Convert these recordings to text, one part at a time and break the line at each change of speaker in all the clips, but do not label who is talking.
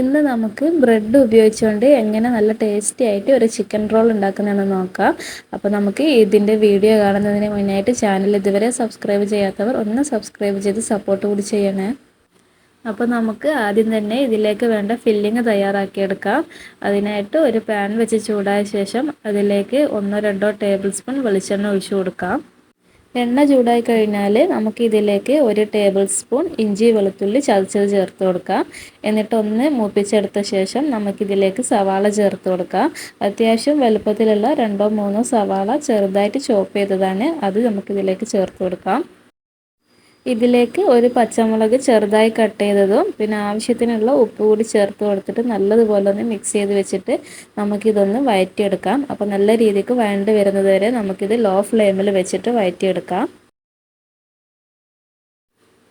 ഇന്ന് നമുക്ക് ബ്രെഡ് ഉപയോഗിച്ചുകൊണ്ട് എങ്ങനെ നല്ല ടേസ്റ്റി ആയിട്ട് ഒരു ചിക്കൻ റോൾ ഉണ്ടാക്കുന്നതെന്ന് നോക്കാം. അപ്പോൾ നമുക്ക് ഇതിന്റെ വീഡിയോ കാണുന്നതിന് മുന്നായിട്ട് ചാനൽ ഇതുവരെ സബ്സ്ക്രൈബ് ചെയ്യാത്തവർ ഒന്ന് സബ്സ്ക്രൈബ് ചെയ്ത് സപ്പോർട്ട് കൂടി ചെയ്യണേ. അപ്പോൾ നമുക്ക് ആദ്യം തന്നെ ഇതിലേക്ക് വേണ്ട ഫില്ലിങ് തയ്യാറാക്കിയെടുക്കാം. അതിനായിട്ട് ഒരു പാൻ വെച്ച് ചൂടായ ശേഷം അതിലേക്ക് ഒന്നോ രണ്ടോ ടേബിൾ സ്പൂൺ വെളിച്ചെണ്ണ ഒഴിച്ചു കൊടുക്കാം. എണ്ണ ചൂടായി കഴിഞ്ഞാൽ നമുക്ക് ഇതിലേക്ക് ഒരു ടേബിൾ സ്പൂൺ ഇഞ്ചി വെളുത്തുള്ളി ചതച്ചത് ചേർത്ത് കൊടുക്കാം. എന്നിട്ട് ഒന്ന് മൂപ്പിച്ചെടുത്ത ശേഷം നമുക്കിതിലേക്ക് സവാള ചേർത്ത് കൊടുക്കാം. അത്യാവശ്യം വലുപ്പത്തിലുള്ള രണ്ടോ മൂന്നോ സവാള ചെറുതായിട്ട് ചോപ്പ് ചെയ്തതാണ്. അത് നമുക്കിതിലേക്ക് ചേർത്ത് കൊടുക്കാം. ഇതിലേക്ക് ഒരു പച്ചമുളക് ചെറുതായി കട്ട് ചെയ്തതും പിന്നെ ആവശ്യത്തിനുള്ള ഉപ്പ് കൂടി ചേർത്ത് കൊടുത്തിട്ട് നല്ലതുപോലെ ഒന്ന് മിക്സ് ചെയ്ത് വെച്ചിട്ട് നമുക്കിതൊന്ന് വഴറ്റിയെടുക്കാം അപ്പോൾ നല്ല രീതിക്ക് വഴണ്ട് വരുന്നത് വരെ നമുക്കിത് ലോ ഫ്ലെയിമിൽ വെച്ചിട്ട് വഴറ്റിയെടുക്കാം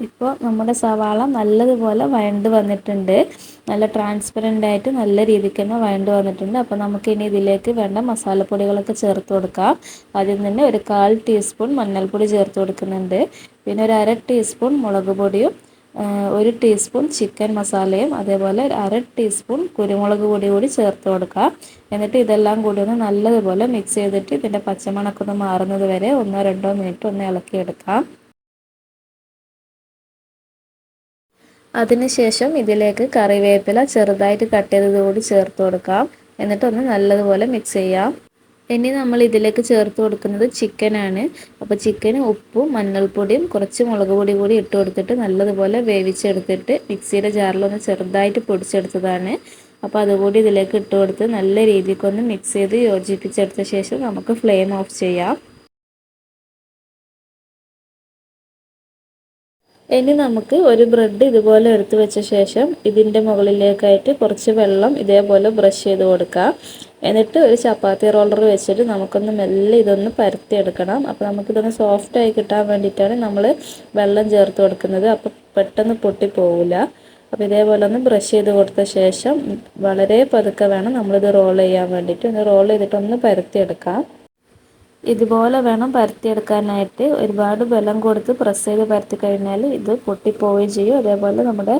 ഇപ്പോൾ നമ്മുടെ സവാള നല്ലതുപോലെ വഴണ്ട് വന്നിട്ടുണ്ട്. നല്ല ട്രാൻസ്പെറന്റ് ആയിട്ട് നല്ല രീതിക്ക് തന്നെ വഴണ്ട് വന്നിട്ടുണ്ട്. അപ്പോൾ നമുക്ക് ഇനി ഇതിലേക്ക് വേണ്ട മസാലപ്പൊടികളൊക്കെ ചേർത്ത് കൊടുക്കാം. ആദ്യം തന്നെ ഒരു കാൽ ടീസ്പൂൺ മഞ്ഞൾപ്പൊടി ചേർത്ത് കൊടുക്കുന്നുണ്ട്. പിന്നെ ഒരു അര ടീസ്പൂൺ മുളക് പൊടിയും ഒരു ടീസ്പൂൺ ചിക്കൻ മസാലയും അതേപോലെ അര ടീസ്പൂൺ കുരുമുളക് പൊടി കൂടി ചേർത്ത് കൊടുക്കാം. എന്നിട്ട് ഇതെല്ലാം കൂടി ഒന്ന് നല്ലതുപോലെ മിക്സ് ചെയ്തിട്ട് ഇതിന്റെ പച്ചമണക്കൊന്ന് മാറുന്നത് വരെ ഒന്നോ രണ്ടോ മിനിറ്റ് ഒന്ന് ഇളക്കിയെടുക്കാം. അതിനുശേഷം ഇതിലേക്ക് കറിവേപ്പില ചെറുതായിട്ട് കട്ട് ചെയ്തതുകൂടി ചേർത്ത് കൊടുക്കാം. എന്നിട്ടൊന്ന് നല്ലതുപോലെ മിക്സ് ചെയ്യാം. ഇനി നമ്മൾ ഇതിലേക്ക് ചേർത്ത് കൊടുക്കുന്നത് ചിക്കനാണ് അപ്പോൾ ചിക്കന് ഉപ്പും മഞ്ഞൾപ്പൊടിയും കുറച്ച് മുളക് പൊടി കൂടി ഇട്ട് കൊടുത്തിട്ട് നല്ലതുപോലെ വേവിച്ചെടുത്തിട്ട് മിക്സിയുടെ ജാറിലൊന്ന് ചെറുതായിട്ട് പൊടിച്ചെടുത്തതാണ്. അപ്പോൾ അതുകൂടി ഇതിലേക്ക് ഇട്ട് കൊടുത്ത് നല്ല രീതിക്കൊന്ന് മിക്സ് ചെയ്ത് യോജിപ്പിച്ചെടുത്ത ശേഷം നമുക്ക് ഫ്ലെയിം ഓഫ് ചെയ്യാം. ഇനി നമുക്ക് ഒരു ബ്രെഡ് ഇതുപോലെ എടുത്തു വെച്ച ശേഷം ഇതിന്റെ മുകളിലേക്കായിട്ട് കുറച്ച് വെള്ളം ഇതേപോലെ ബ്രഷ് ചെയ്ത് കൊടുക്കാം. എന്നിട്ട് ഒരു ചപ്പാത്തി റോളർ വെച്ചിട്ട് നമുക്കൊന്ന് മെല്ലെ ഇതൊന്ന് പരത്തിയെടുക്കണം. അപ്പോൾ നമുക്കിതൊന്ന് സോഫ്റ്റായി കിട്ടാൻ വേണ്ടിയിട്ടാണ് നമ്മൾ വെള്ളം ചേർത്ത് കൊടുക്കുന്നത്. അപ്പോൾ പെട്ടെന്ന് പൊട്ടിപ്പോവില്ല അപ്പോൾ ഇതേപോലെ ഒന്ന് ബ്രഷ് ചെയ്ത് കൊടുത്ത ശേഷം വളരെ പതുക്കെ വേണം നമ്മളിത് റോൾ ചെയ്യാൻ വേണ്ടിയിട്ട്. ഒന്ന് റോൾ ചെയ്തിട്ടൊന്ന് പരത്തിയെടുക്കാം. ഇതുപോലെ വേണം പരത്തിയെടുക്കാനായിട്ട്. ഒരുപാട് ബലം കൊടുത്ത് പ്രസ് ചെയ്ത് പരത്തി കഴിഞ്ഞാൽ ഇത് പൊട്ടിപ്പോവുകയും ചെയ്യും. അതേപോലെ നമ്മുടെ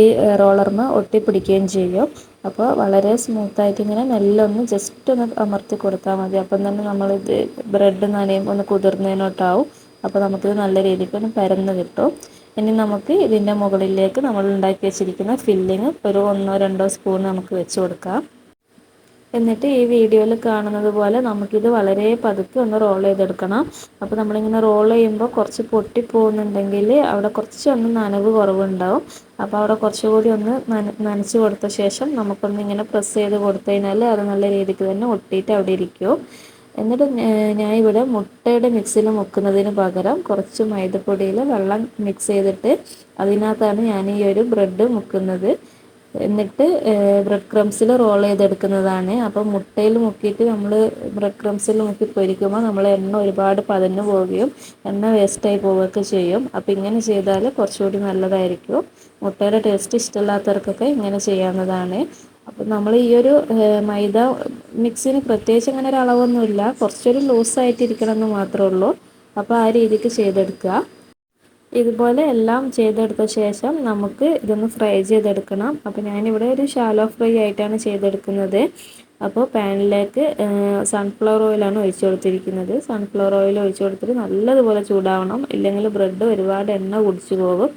ഈ റോളർമ ഒട്ടിപ്പിടിക്കുകയും ചെയ്യും. അപ്പോൾ വളരെ സ്മൂത്തായിട്ട് ഇങ്ങനെ മെല്ലെ ഒന്ന് ജസ്റ്റ് ഒന്ന് അമർത്തി കൊടുത്താൽ മതി. അപ്പം തന്നെ നമ്മളിത് ബ്രെഡ് നനയുമ്പോൾ ഒന്ന് കുതിർന്നതിനോട്ടാവും. അപ്പോൾ നമുക്കിത് നല്ല രീതിക്ക് ഒന്ന് പരന്ന് കിട്ടും. ഇനി നമുക്ക് ഇതിന്റെ മുകളിലേക്ക് നമ്മൾ ഉണ്ടാക്കി വെച്ചിരിക്കുന്ന ഫില്ലിങ് ഒരു ഒന്നോ രണ്ടോ സ്പൂൺ നമുക്ക് വെച്ച് കൊടുക്കാം. എന്നിട്ട് ഈ വീഡിയോയിൽ കാണുന്നത് പോലെ നമുക്കിത് വളരെ പതുക്കെ ഒന്ന് റോൾ ചെയ്തെടുക്കണം. അപ്പോൾ നമ്മളിങ്ങനെ റോൾ ചെയ്യുമ്പോൾ കുറച്ച് പൊട്ടി പോകുന്നുണ്ടെങ്കിൽ അവിടെ കുറച്ചൊന്ന് നനവ് കുറവുണ്ടാവും. അപ്പോൾ അവിടെ കുറച്ചുകൂടി ഒന്ന് നനച്ച് കൊടുത്ത ശേഷം നമുക്കൊന്ന് ഇങ്ങനെ പ്രസ് ചെയ്ത് കൊടുത്തു കഴിഞ്ഞാൽ അത് നല്ല രീതിക്ക് തന്നെ ഒട്ടിയിട്ട് അവിടെ ഇരിക്കും. എന്നിട്ട് ഞാൻ ഇവിടെ മുട്ടയുടെ മിക്സിൽ മുക്കുന്നതിന് പകരം കുറച്ച് മൈദപ്പൊടിയിൽ വെള്ളം മിക്സ് ചെയ്തിട്ട് അതിനകത്താണ് ഞാൻ ഈ ഒരു ബ്രെഡ് മുക്കുന്നത്. എന്നിട്ട് ബ്രെഡ് ക്രംസിൽ റോൾ ചെയ്തെടുക്കുന്നതാണ്. അപ്പോൾ മുട്ടയിൽ മുക്കിയിട്ട് നമ്മൾ ബ്രെഡ് ക്രംസിൽ മുക്കി പൊരിക്കുമ്പോൾ നമ്മൾ എണ്ണ ഒരുപാട് പതഞ്ഞു പോവുകയും എണ്ണ വേസ്റ്റായി പോവുകയൊക്കെ ചെയ്യും. അപ്പോൾ ഇങ്ങനെ ചെയ്താൽ കുറച്ചുകൂടി നല്ലതായിരിക്കും. മുട്ടയുടെ ടേസ്റ്റ് ഇഷ്ടമില്ലാത്തവർക്കൊക്കെ ഇങ്ങനെ ചെയ്യാവുന്നതാണ്. അപ്പോൾ നമ്മൾ ഈ ഒരു മൈദ മിക്സിന് പ്രത്യേകിച്ച് അങ്ങനെ ഒരു അളവൊന്നുമില്ല. കുറച്ചൊരു ലൂസായിട്ടിരിക്കണം എന്ന് മാത്രമേ ഉള്ളൂ. അപ്പോൾ ആ രീതിക്ക് ചെയ്തെടുക്കുക. ഇതുപോലെ എല്ലാം ചെയ്തെടുത്ത ശേഷം നമുക്ക് ഇതൊന്ന് ഫ്രൈ ചെയ്തെടുക്കണം. അപ്പോൾ ഞാനിവിടെ ഒരു ഷാലോ ഫ്രൈ ആയിട്ടാണ് ചെയ്തെടുക്കുന്നത്. അപ്പോൾ പാനിലേക്ക് സൺഫ്ലവർ ഓയിലാണ് ഒഴിച്ചു കൊടുത്തിരിക്കുന്നത്. സൺഫ്ലവർ ഓയിൽ ഒഴിച്ചു കൊടുത്തിട്ട് നല്ലതുപോലെ ചൂടാവണം. ഇല്ലെങ്കിൽ ബ്രെഡ് ഒരുപാട് എണ്ണ കുടിച്ചു പോകും.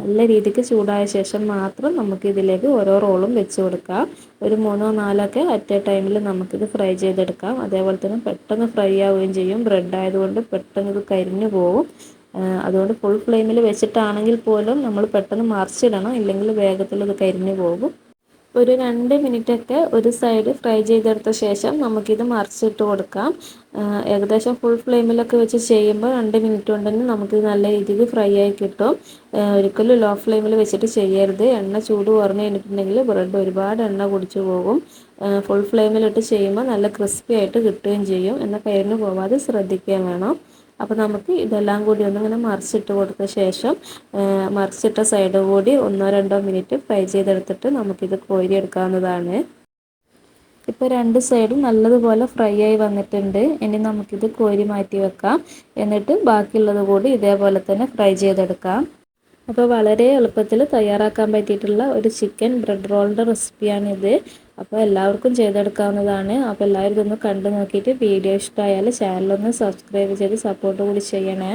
നല്ല രീതിക്ക് ചൂടായ ശേഷം മാത്രം നമുക്ക് ഇതിലേക്ക് ഓരോ റോളും വെച്ച് കൊടുക്കാം. ഒരു മൂന്നോ നാലൊക്കെ അറ്റ് എ ടൈമിൽ നമുക്കിത് ഫ്രൈ ചെയ്തെടുക്കാം. അതേപോലെ തന്നെ പെട്ടെന്ന് ഫ്രൈ ആവുകയും ചെയ്യും. ബ്രെഡ് ആയതുകൊണ്ട് പെട്ടെന്ന് ഇത് കരിഞ്ഞു പോകും അതുകൊണ്ട് ഫുൾ ഫ്ലെയിമിൽ വെച്ചിട്ടാണെങ്കിൽ പോലും നമ്മൾ പെട്ടെന്ന് മറിച്ചിടണം. ഇല്ലെങ്കിൽ വേഗത്തിൽ ഇത് കരിഞ്ഞു പോകും. ഒരു രണ്ട് മിനിറ്റൊക്കെ ഒരു സൈഡ് ഫ്രൈ ചെയ്തെടുത്ത ശേഷം നമുക്കിത് മറിച്ചിട്ട് കൊടുക്കാം. ഏകദേശം ഫുൾ ഫ്ലെയിമിലൊക്കെ വെച്ച് ചെയ്യുമ്പോൾ രണ്ട് മിനിറ്റ് കൊണ്ട് തന്നെ നമുക്ക് നല്ല രീതിയിൽ ഫ്രൈ ആയി കിട്ടും. ഒരിക്കലും ലോ ഫ്ലെയിമിൽ വെച്ചിട്ട് ചെയ്യരുത്. എണ്ണ ചൂട് കുറഞ്ഞു കഴിഞ്ഞിട്ടുണ്ടെങ്കിൽ ബ്രെഡ് ഒരുപാട് എണ്ണ കുടിച്ചു പോകും. ഫുൾ ഫ്ലെയിമിലിട്ട് ചെയ്യുമ്പോൾ നല്ല ക്രിസ്പി ആയിട്ട് കിട്ടുകയും ചെയ്യും. എന്നാൽ കരിഞ്ഞു പോവാതെ ശ്രദ്ധിക്കുകയും വേണം. അപ്പോൾ നമുക്ക് ഇതെല്ലാം കൂടി ഒന്നിങ്ങനെ മറിച്ചിട്ട് കൊടുത്ത ശേഷം മറിച്ചിട്ട സൈഡ് കൂടി ഒന്നോ രണ്ടോ മിനിറ്റ് ഫ്രൈ ചെയ്തെടുത്തിട്ട് നമുക്കിത് കോരി എടുക്കാവുന്നതാണ്. ഇപ്പോൾ രണ്ട് സൈഡും നല്ലതുപോലെ ഫ്രൈ ആയി വന്നിട്ടുണ്ട്. ഇനി നമുക്കിത് കോരി മാറ്റി വെക്കാം. എന്നിട്ട് ബാക്കിയുള്ളത് കൂടി ഇതേപോലെ തന്നെ ഫ്രൈ ചെയ്തെടുക്കാം. അപ്പോൾ വളരെ എളുപ്പത്തിൽ തയ്യാറാക്കാൻ പറ്റിയിട്ടുള്ള ഒരു ചിക്കൻ ബ്രെഡ് റോളിന്റെ റെസിപ്പിയാണിത് അപ്പോൾ എല്ലാവർക്കും ചെയ്തെടുക്കാവുന്നതാണ്. അപ്പോൾ എല്ലാവരും ഇതൊന്ന് കണ്ടു നോക്കിയിട്ട് വീഡിയോ ഇഷ്ടമായാൽ ചാനലൊന്ന് സബ്സ്ക്രൈബ് ചെയ്ത് സപ്പോർട്ട് കൂടി ചെയ്യണേ.